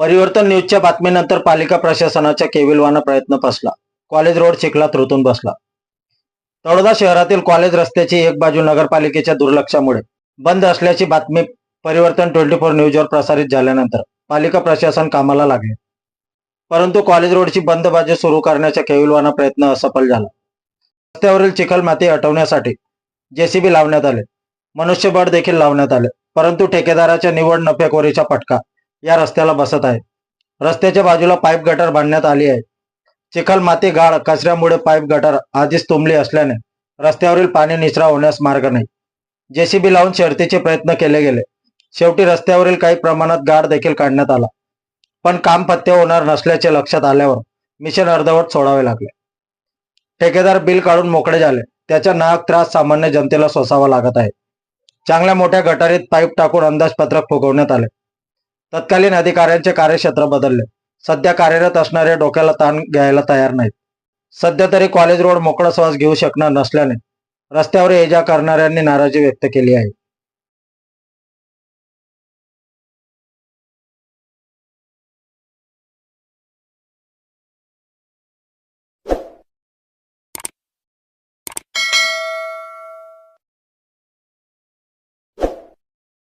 परिवर्तन न्यूजच्या बातमीनंतर पालिका प्रशासनाच्या केविलवाना प्रयत्न फसला. कॉलेज रोड चिखलात रुतून बसला. तळोदा शहरातील कॉलेज रस्त्याची एक बाजू नगरपालिकेच्या दुर्लक्षामुळे बंद असल्याची बातमी परिवर्तन ट्वेंटी फोर न्यूजवर प्रसारित झाल्यानंतर पालिका प्रशासन कामाला लागले. परंतु कॉलेज रोडची बंद बाजू सुरू करण्याचा केविलवाना प्रयत्न असफल झाला. रस्त्यावरील चिखल माती हटवण्यासाठी जेसीबी लावण्यात आले. मनुष्यबळ देखील लावण्यात आले. परंतु ठेकेदाराच्या निवड नफेखोरीचा फटका या रस्त्याला बसत आहे रस्त्याच्या बाजूला पाईप गटर बांधण्यात आली आहे. चिखल माती गाळ कचऱ्यामुळे पाईप गटर आधीच तुंबली असल्याने रस्त्यावरील पाणी निचरा होण्यास मार्ग नाही. जेसीबी लावून शर्तीचे प्रयत्न केले गेले. शेवटी रस्त्यावरील काही प्रमाणात गाळ देखील काढण्यात आला. पण काम पत्ते होणार नसल्याचे लक्षात आल्यावर मिशन अर्धवट सोडावे लागले. ठेकेदार बिल काढून मोकळे झाले. त्याचा नाहक त्रास सामान्य जनतेला सोसावा लागत आहे. चांगल्या मोठ्या गटारीत पाईप टाकून अंदाजपत्रक फुगवण्यात आले. तत्कालीन अधिकाऱ्यांचे कार्यक्षेत्र बदलले. सध्या कार्यरत असणारे डोक्याला ताण घ्यायला तयार नाहीत. सध्या तरी कॉलेज रोड मोकळा श्वास घेऊ शकणार नसल्याने रस्त्यावर ये जा करणाऱ्यांनी नाराजी व्यक्त केली आहे.